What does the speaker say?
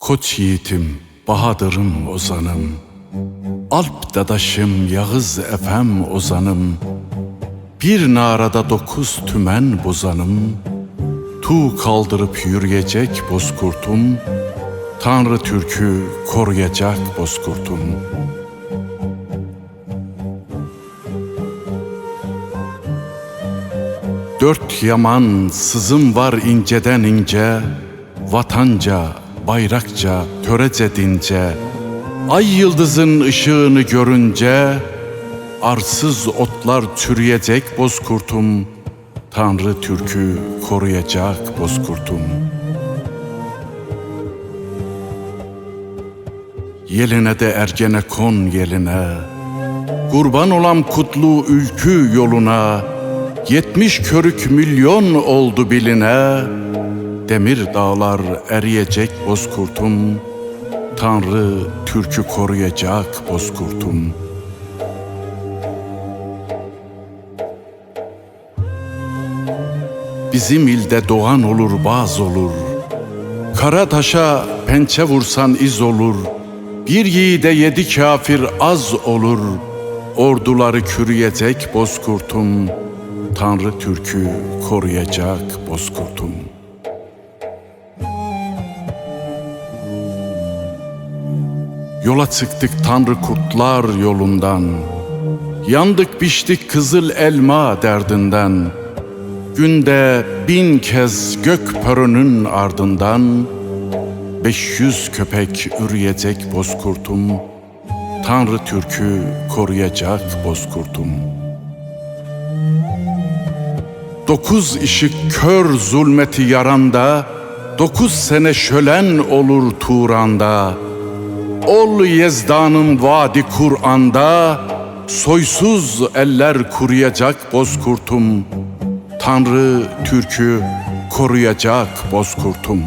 Koç yiğitim, Bahadır'ım ozanım, Alp dadaşım, Yağız efem ozanım, Bir narada dokuz tümen bozanım, Tu kaldırıp yürüyecek bozkurtum, Tanrı Türk'ü koruyacak bozkurtum. Dört yaman sızım var inceden ince, Vatanca, bayrakça, törece dince, Ay yıldızın ışığını görünce, Arsız otlar çürüyecek bozkurtum, Tanrı Türk'ü koruyacak bozkurtum. Yeline de Ergenekon yeline, Kurban olam kutlu ülkü yoluna, Yetmiş körük milyon oldu biline, Demir dağlar eriyecek bozkurtum, Tanrı Türk'ü koruyacak bozkurtum. Bizim ilde doğan olur baz olur, Kara taşa pençe vursan iz olur, Bir yiğide yedi kafir az olur, Orduları kürüyecek bozkurtum, Tanrı Türk'ü koruyacak bozkurtum. Yola çıktık Tanrı kurtlar yolundan, Yandık biçtik kızıl elma derdinden, Günde bin kez gök pörünün ardından, Beş yüz köpek üreyecek bozkurtum, Tanrı Türk'ü koruyacak bozkurtum. Dokuz ışık kör zulmeti yaranda, Dokuz sene şölen olur Turan'da. Ol Yezdan'ın vadi Kur'an'da, Soysuz eller kuruyacak bozkurtum, Tanrı Türk'ü koruyacak bozkurtum.